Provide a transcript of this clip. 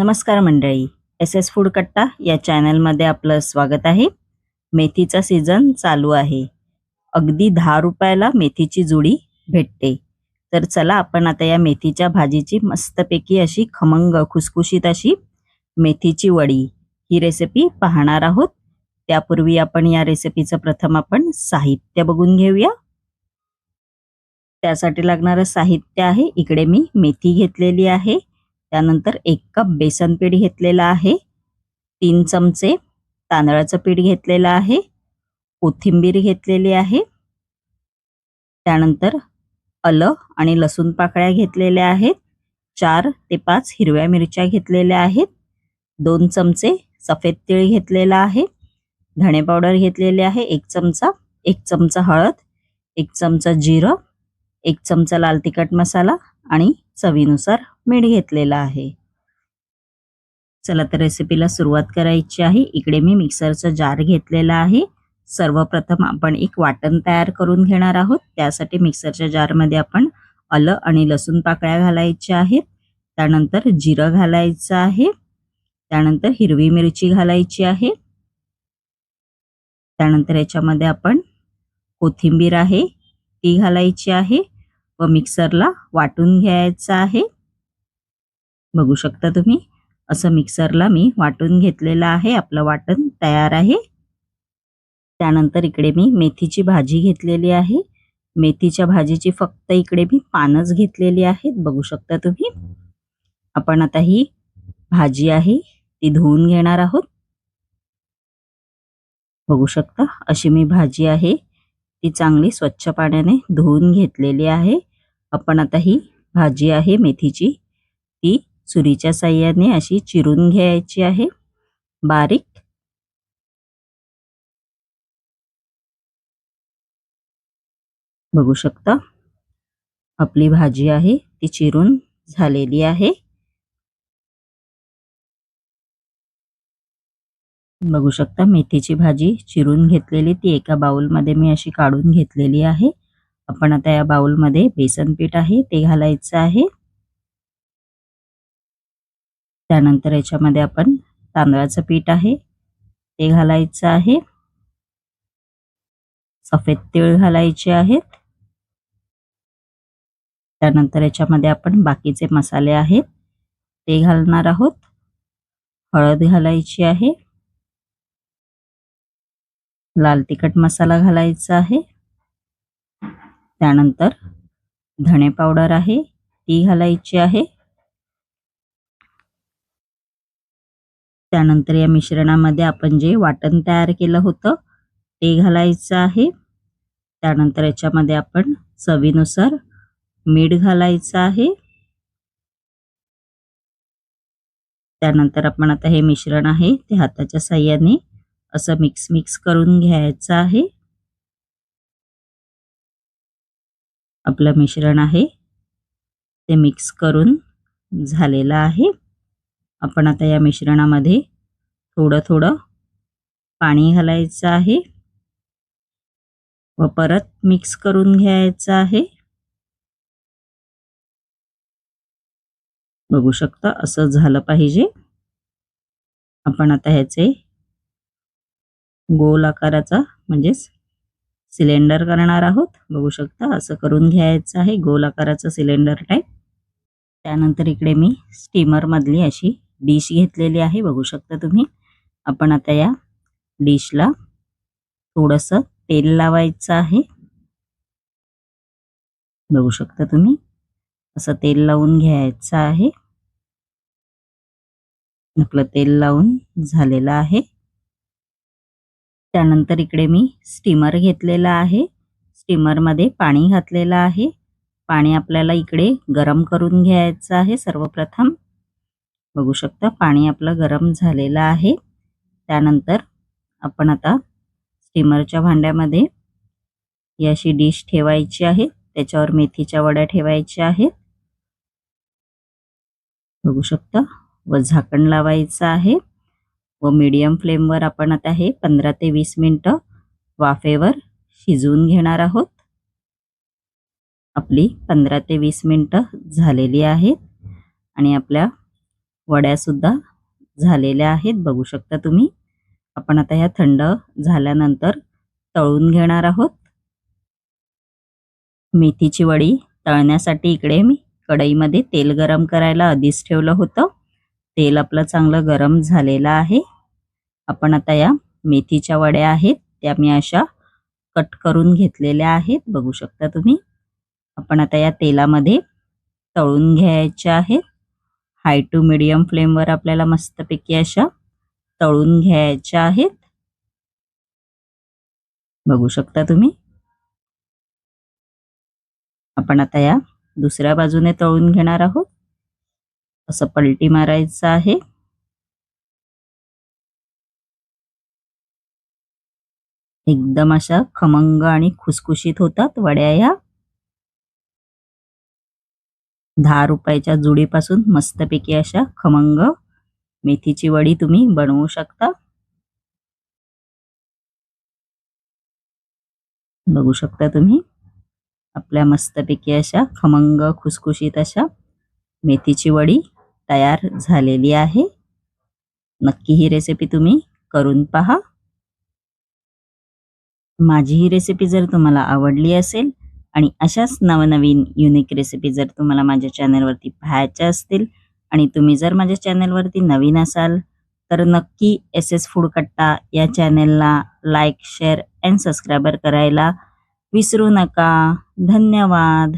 नमस्कार मंडळी. S S food कट्टा या चॅनलमध्ये आपलं स्वागत आहे. मेथीचा सीझन चालू आहे. अगदी दहा रुपयाला मेथीची जुडी भेटते. तर चला आपण आता या मेथीच्या भाजीची मस्तपैकी अशी खमंग खुसखुशीत अशी मेथीची वडी ही रेसिपी पाहणार आहोत. त्यापूर्वी आपण या रेसिपीचं प्रथम आपण साहित्य बघून घेऊया. त्यासाठी लागणारं साहित्य आहे. इकडे मी मेथी घेतलेली आहे. त्यानंतर एक कप बेसन पीठ घेतलेलं आहे. तीन चमचे तांदळाचं पीठ घेतलेलं आहे. कोथिंबीर घेतलेली आहे. त्यानंतर अलं आणि लसूण पाकळ्या घेतलेल्या आहेत. चार ते पाच हिरव्या मिरच्या घेतलेल्या आहेत. दोन चमचे सफेद तीळ घेतलेला आहे. धणे पावडर घेतलेले आहे. एक चमचा एक चमचा हळद एक चमचा जिरं एक चमचा लाल तिखट मसाला आणि चवीनुसार मीठ घेतलेलं आहे. चला तर रेसिपीला सुरुवात करायची आहे. इकडे मी मिक्सरचा जार घेतलेला आहे. सर्वप्रथम आपण एक वाटण तयार करून घेणार आहोत. त्यासाठी मिक्सरच्या जारमध्ये आपण आलं आणि लसूण पाकळ्या घालायच्या आहेत. त्यानंतर जिरं घालायचं आहे. त्यानंतर हिरवी मिरची घालायची आहे. त्यानंतर याच्यामध्ये आपण कोथिंबीर आहे ती घालायची आहे. व मिक्सरला वाटून घ्यायचं आहे. बघू शकता तुम्ही असं मिक्सरला मी वाटून घेतलेलं आहे. आपलं वाटण तयार आहे. त्यानंतर इकडे मी मेथीची भाजी घेतलेली आहे. मेथीच्या भाजीची फक्त इकडे मी पानच घेतलेली आहेत. बघू शकता तुम्ही. आपण आता ही भाजी आहे ती धुवून घेणार आहोत. बघू शकता अशी मी भाजी आहे. ती चांगली स्वच्छ पाण्याने धुवून घेतलेली आहे. आपण आता ही भाजी आहे मेथीची. ती सुरीच्या साह्याने अशी चिरून घ्यायची आहे. बारीक. बघू शकता. आपली भाजी आहे ती चिरून झालेली आहे. बघू शकता मेथीची भाजी चिरून घेतलेली ती एका बाउलमध्ये मी अशी काढून घेतलेली आहे. आपण आता या बाउलमध्ये बेसन पीठ आहे ते घालायचं आहे. त्यानंतर याच्यामध्ये आपण तांदळाचं पीठ आहे ते घालायचं आहे. सफेद तीळ घालायचे आहेत. त्यानंतर याच्यामध्ये आपण बाकीचे मसाले आहेत ते घालणार आहोत. हळद घालायची आहे. लाल तिखट मसाला घालायचा आहे. त्यानंतर धणे पावडर आहे ती घालायची आहे. त्यानंतर या मिश्रणामध्ये आपण जे वाटण तयार केलं होतं ते घालायचं आहे. त्यानंतर याच्यामध्ये आपण चवीनुसार मीठ घालायचं आहे. त्यानंतर आपण आता हे मिश्रण आहे ते हाताच्या साह्याने असं मिक्स मिक्स करून घ्यायचं आहे. आपलं मिश्रण आहे. ते मिक्स करून झालेलं आहे. आपण आता या मिश्रणामध्ये थोडं थोडं पाणी घालायचं आहे. व परत मिक्स करून घ्यायचं आहे. बघू शकता असं झालं पाहिजे. आपण आता ह्याचे गोल आकाराचा म्हणजेच सिलेंडर करणार आहोत. बघू शकता असं करून घ्यायचं आहे. गोल आकाराचं सिलेंडर टाईप त्यानंतर इकडे मी स्टीमर मधली अशी डिश घेतलेली आहे. बघू शकता तुम्ही. आपण आता या डिशला थोडस तेल लावायचं आहे. बघू शकता तुम्ही. असं तेल लावून घ्यायचं आहे. आपलं तेल लावून झालेलं आहे. त्यानंतर इकडे मी स्टीमर घेतलेला आहे. स्टीमरमध्ये पाणी घातलेलं आहे. पाणी आपल्याला इकडे गरम करून घ्यायचं आहे सर्वप्रथम. बघू शकता पाणी आपलं गरम झालेलं आहे. त्यानंतर आपण आता स्टीमरच्या भांड्यामध्ये ही अशी डिश ठेवायची आहे. त्याच्यावर मेथीच्या वड्या ठेवायच्या आहेत. बघू शकता व झाकण लावायचं आहे. व मीडियम फ्लेमवर आपण आता हे पंधरा ते वीस मिनटं वाफेवर शिजवून घेणार आहोत. आपली पंधरा ते वीस मिनटं झालेली आहेत आणि आपल्या वड्या सुद्धा झालेल्या आहेत. बघू शकता तुम्ही आपण आता ह्या थंड झाल्यानंतर तळून घेणार आहोत. मेथीची वडी तळण्यासाठी इकडे मी कढईमध्ये तेल गरम करायला आधीच ठेवलं होतं. तेल आपलं चांगलं गरम झालेलं आहे. आपण आता या मेथीच्या वड्या आहेत त्या मी अशा कट करून घेतलेल्या आहेत. बघू शकता तुम्ही. आपण आता या तेलामध्ये तळून घ्यायच्या आहेत. हाय टू मिडियम फ्लेमवर आपल्याला मस्तपैकी अशा तळून घ्यायच्या आहेत. बघू शकता तुम्ही. आपण आता या दुसऱ्या बाजूने तळून घेणार आहोत. असं पलटी मारायचं आहे. एकदम अशा खमंग आणि खुसखुशीत होतात वड्या या. दहा रुपयाच्या जुडीपासून मस्तपैकी अशा खमंग मेथीची वडी तुम्ही बनवू शकता. बघू शकता तुम्ही. आपल्या मस्तपैकी अशा खमंग खुसखुशीत अशा मेथीची वडी तयार झालेली आहे. नक्की ही रेसिपी तुम्ही करून पहा. माझी ही रेसिपी जर तुम्हाला आवडली असेल आणि अशाच नवनवीन युनिक रेसिपी जर तुम्हाला माझ्या चॅनलवरती पाहायच्या असतील आणि तुम्ही जर माझ्या चॅनलवरती नवीन असाल तर नक्की एस एस फूड कट्टा या चॅनेलला लाईक शेअर अँड सबस्क्रायबर करायला विसरू नका. धन्यवाद.